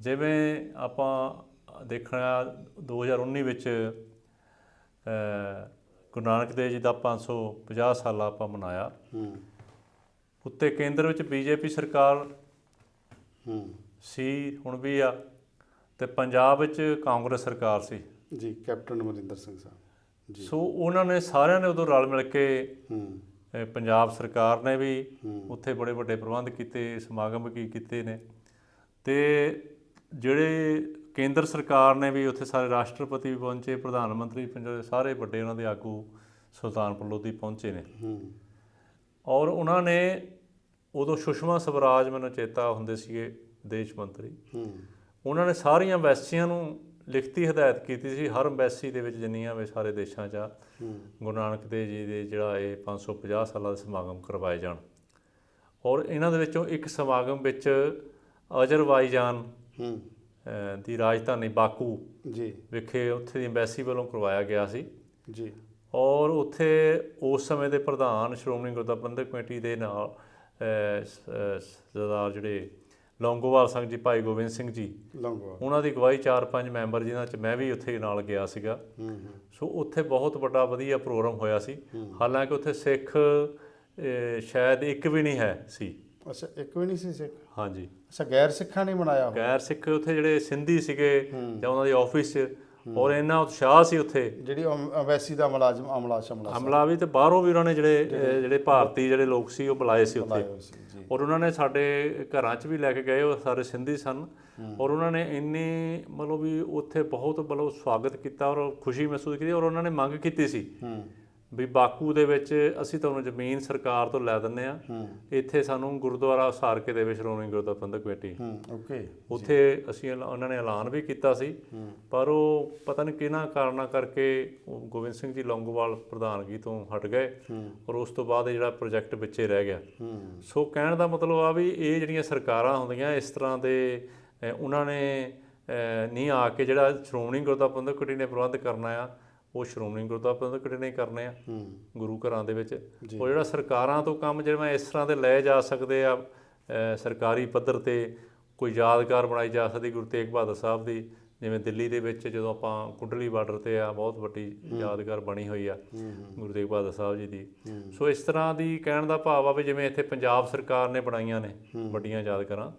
ਜਿਵੇਂ ਆਪਾਂ ਦੇਖਣਾ 2019 ਵਿੱਚ ਅ, ਗੁਰੂ ਨਾਨਕ ਦੇਵ ਜੀ ਦਾ 550 ਸਾਲਾ ਆਪਾਂ ਮਨਾਇਆ। ਹੂੰ। ਉੱਤੇ ਕੇਂਦਰ ਵਿੱਚ ਬੀਜੇਪੀ ਸਰਕਾਰ ਹੂੰ। ਸੀ ਹੁਣ ਵੀ ਆ ਤੇ ਪੰਜਾਬ ਵਿੱਚ ਕਾਂਗਰਸ ਸਰਕਾਰ ਸੀ। ਜੀ ਕੈਪਟਨ ਅਮਰਿੰਦਰ ਸਿੰਘ ਸਾਹਿਬ ਜੀ। ਸੋ ਉਹਨਾਂ ਨੇ ਸਾਰਿਆਂ ਨੇ ਉਦੋਂ ਰਲ ਮਿਲ ਕੇ ਹੂੰ। ਪੰਜਾਬ ਸਰਕਾਰ ਨੇ ਵੀ ਉੱਥੇ ਬੜੇ ਵੱਡੇ ਪ੍ਰਬੰਧ ਕੀਤੇ ਸਮਾਗਮ ਕੀ ਕੀਤੇ ਨੇ। ਤੇ ਜਿਹੜੇ ਕੇਂਦਰ ਸਰਕਾਰ ਨੇ ਵੀ ਉੱਥੇ ਸਾਰੇ ਰਾਸ਼ਟਰਪਤੀ ਵੀ ਪਹੁੰਚੇ ਪ੍ਰਧਾਨ ਮੰਤਰੀ ਪੰਜਾਬ ਦੇ ਸਾਰੇ ਵੱਡੇ ਉਹਨਾਂ ਦੇ ਆਗੂ ਸੁਲਤਾਨਪੁਰ ਲੋਧੀ ਪਹੁੰਚੇ ਨੇ। ਹੂੰ। ਔਰ ਉਹਨਾਂ ਨੇ ਉਦੋਂ ਸੁਸ਼ਮਾ ਸਵਰਾਜ ਮੈਨੂੰ ਚੇਤਾ ਹੁੰਦੇ ਸੀਗੇ ਵਿਦੇਸ਼ ਮੰਤਰੀ। ਹੂੰ। ਉਹਨਾਂ ਨੇ ਸਾਰੀਆਂ ਐਮਬੈਸੀਆਂ ਨੂੰ ਲਿਖਤੀ ਹਦਾਇਤ ਕੀਤੀ ਸੀ ਹਰ ਐਮਬੈਸੀ ਦੇ ਵਿੱਚ ਜਿੰਨੀਆਂ ਵੀ ਸਾਰੇ ਦੇਸ਼ਾਂ 'ਚ ਗੁਰੂ ਨਾਨਕ ਦੇਵ ਜੀ ਦੇ ਜਿਹੜਾ ਇਹ 550 ਸਾਲਾਂ ਦਾ ਸਮਾਗਮ ਕਰਵਾਏ ਜਾਣ। ਔਰ ਇਹਨਾਂ ਦੇ ਵਿੱਚੋਂ ਇੱਕ ਸਮਾਗਮ ਵਿੱਚ ਅਜ਼ਰਬਾਈਜਾਨ ਹੂੰ। ਦੀ ਰਾਜਧਾਨੀ ਬਾਕੂ ਜੀ। ਵਿਖੇ ਉੱਥੇ ਦੀ ਐਮਬੈਸੀ ਵੱਲੋਂ ਕਰਵਾਇਆ ਗਿਆ ਸੀ। ਜੀ। ਔਰ ਉੱਥੇ ਉਸ ਸਮੇਂ ਦੇ ਪ੍ਰਧਾਨ ਸ਼੍ਰੋਮਣੀ ਗੁਰਦੁਆਰਾ ਪ੍ਰਬੰਧਕ ਕਮੇਟੀ ਦੇ ਨਾਲ ਸਰਦਾਰ ਜਿਹੜੇ ਲੌਂਗੋਵਾਲ ਸਿੰਘ ਜੀ ਭਾਈ ਗੋਬਿੰਦ ਸਿੰਘ ਜੀ ਉਹਨਾਂ ਦੀ ਚਾਰ ਪੰਜ ਮੈਂਬਰ ਜਿਨ੍ਹਾਂ ਚ ਮੈਂ ਵੀ ਉੱਥੇ ਨਾਲ ਗਿਆ ਸੀਗਾ। ਹੂੰ ਹੂੰ। ਸੋ ਉੱਥੇ ਬਹੁਤ ਵੱਡਾ ਵਧੀਆ ਪ੍ਰੋਗਰਾਮ ਹੋਇਆ ਸੀ। ਹਾਲਾਂਕਿ ਉੱਥੇ ਸਿੱਖ ਸ਼ਾਇਦ ਇੱਕ ਵੀ ਨਹੀਂ ਹੈ ਸੀ। ਅੱਛਾ ਇੱਕ ਵੀ ਨਹੀਂ ਸੀ ਸਿੱਖ? ਹਾਂਜੀ। ਅੱਛਾ ਗੈਰ ਸਿੱਖਾਂ ਨੇ ਮਨਾਇਆ ਹੋਇਆ। ਗੈਰ ਸਿੱਖ ਉੱਥੇ ਜਿਹੜੇ ਸਿੰਧੀ ਸੀਗੇ ਜਾਂ ਉਹਨਾਂ ਦੇ ਆਫਿਸ 'ਚ ਔਰ ਇੰਨਾ ਉਤਸ਼ਾਹ ਸੀ ਉੱਥੇ। ਜਿਹੜੀ ਐਮਬੈਸੀ ਦਾ ਮੁਲਾਜ਼ਮ ਅਮਲਾ ਸ਼ਮਲਾ ਹਮਲਾ ਵੀ ਤੇ ਬਾਹਰੋਂ ਵੀ ਉਹਨਾਂ ਨੇ ਜਿਹੜੇ ਜਿਹੜੇ ਭਾਰਤੀ ਜਿਹੜੇ ਲੋਕ ਸੀ ਉਹ ਬੁਲਾਏ ਸੀ ਉੱਥੇ। ਔਰ ਉਹਨਾਂ ਨੇ ਸਾਡੇ ਘਰਾਂ 'ਚ ਵੀ ਲੈ ਕੇ ਗਏ ਉਹ ਸਾਰੇ ਸਿੰਧੀ ਸਨ। ਔਰ ਉਹਨਾਂ ਨੇ ਇੰਨੀ ਮਤਲਬ ਵੀ ਉੱਥੇ ਬਹੁਤ ਮਤਲਬ ਸਵਾਗਤ ਕੀਤਾ ਔਰ ਖੁਸ਼ੀ ਮਹਿਸੂਸ ਕੀਤੀ ਔਰ ਉਹਨਾਂ ਨੇ ਮੰਗ ਕੀਤੀ ਸੀ। ਹੂੰ। ਵੀ ਬਾਕੂ ਦੇ ਵਿੱਚ ਅਸੀਂ ਤੁਹਾਨੂੰ ਜ਼ਮੀਨ ਸਰਕਾਰ ਤੋਂ ਲੈ ਦਿੰਨੇ ਆ ਇੱਥੇ ਸਾਨੂੰ ਗੁਰਦੁਆਰਾ ਉਸਾਰ ਕੇ ਦੇਵੇ ਸ਼੍ਰੋਮਣੀ ਗੁਰਦੁਆਰਾ ਪ੍ਰਬੰਧਕ ਕਮੇਟੀ। ਓਕੇ ਉੱਥੇ ਅਸੀਂ ਉਹਨਾਂ ਨੇ ਐਲਾਨ ਵੀ ਕੀਤਾ ਸੀ। ਪਰ ਉਹ ਪਤਾ ਨਹੀਂ ਕਿਹਨਾਂ ਕਾਰਨਾਂ ਕਰਕੇ ਉਹ ਗੋਬਿੰਦ ਸਿੰਘ ਜੀ ਲੌਂਗੋਵਾਲ ਪ੍ਰਧਾਨਗੀ ਤੋਂ ਹਟ ਗਏ ਔਰ ਉਸ ਤੋਂ ਬਾਅਦ ਜਿਹੜਾ ਪ੍ਰੋਜੈਕਟ ਵਿੱਚੇ ਰਹਿ ਗਿਆ। ਸੋ ਕਹਿਣ ਦਾ ਮਤਲਬ ਆ ਵੀ ਇਹ ਜਿਹੜੀਆਂ ਸਰਕਾਰਾਂ ਹੁੰਦੀਆਂ ਇਸ ਤਰ੍ਹਾਂ ਦੇ ਉਹਨਾਂ ਨੇ ਨਹੀਂ ਆ ਕੇ ਜਿਹੜਾ ਸ਼੍ਰੋਮਣੀ ਗੁਰਦੁਆਰਾ ਪ੍ਰਬੰਧਕ ਕਮੇਟੀ ਨੇ ਪ੍ਰਬੰਧ ਕਰਨਾ ਆ ਉਹ ਸ਼੍ਰੋਮਣੀ ਗੁਰਦੁਆਰਾ ਪ੍ਰਬੰਧਕ ਨੇ ਕਰਨੇ ਆ ਗੁਰੂ ਘਰਾਂ ਦੇ ਵਿੱਚ। ਉਹ ਜਿਹੜਾ ਸਰਕਾਰਾਂ ਤੋਂ ਕੰਮ ਜਿਵੇਂ ਇਸ ਤਰ੍ਹਾਂ ਦੇ ਲਏ ਜਾ ਸਕਦੇ ਆ ਸਰਕਾਰੀ ਪੱਧਰ ਤੇ ਕੋਈ ਯਾਦਗਾਰ ਬਣਾਈ ਜਾ ਸਕਦੀ ਗੁਰੂ ਤੇਗ ਬਹਾਦਰ ਸਾਹਿਬ ਦੀ ਜਿਵੇਂ ਦਿੱਲੀ ਦੇ ਵਿੱਚ ਜਦੋਂ ਆਪਾਂ ਕੁੰਡਲੀ ਬਾਰਡਰ ਤੇ ਆ ਬਹੁਤ ਵੱਡੀ ਯਾਦਗਾਰ ਬਣੀ ਹੋਈ ਆ ਗੁਰੂ ਤੇਗ ਬਹਾਦਰ ਸਾਹਿਬ ਜੀ ਦੀ। ਸੋ ਇਸ ਤਰ੍ਹਾਂ ਦੀ ਕਹਿਣ ਦਾ ਭਾਵ ਆ ਵੀ ਜਿਵੇਂ ਇੱਥੇ ਪੰਜਾਬ ਸਰਕਾਰ ਨੇ ਬਣਾਈਆਂ ਨੇ ਵੱਡੀਆਂ ਯਾਦਗਾਰਾਂ।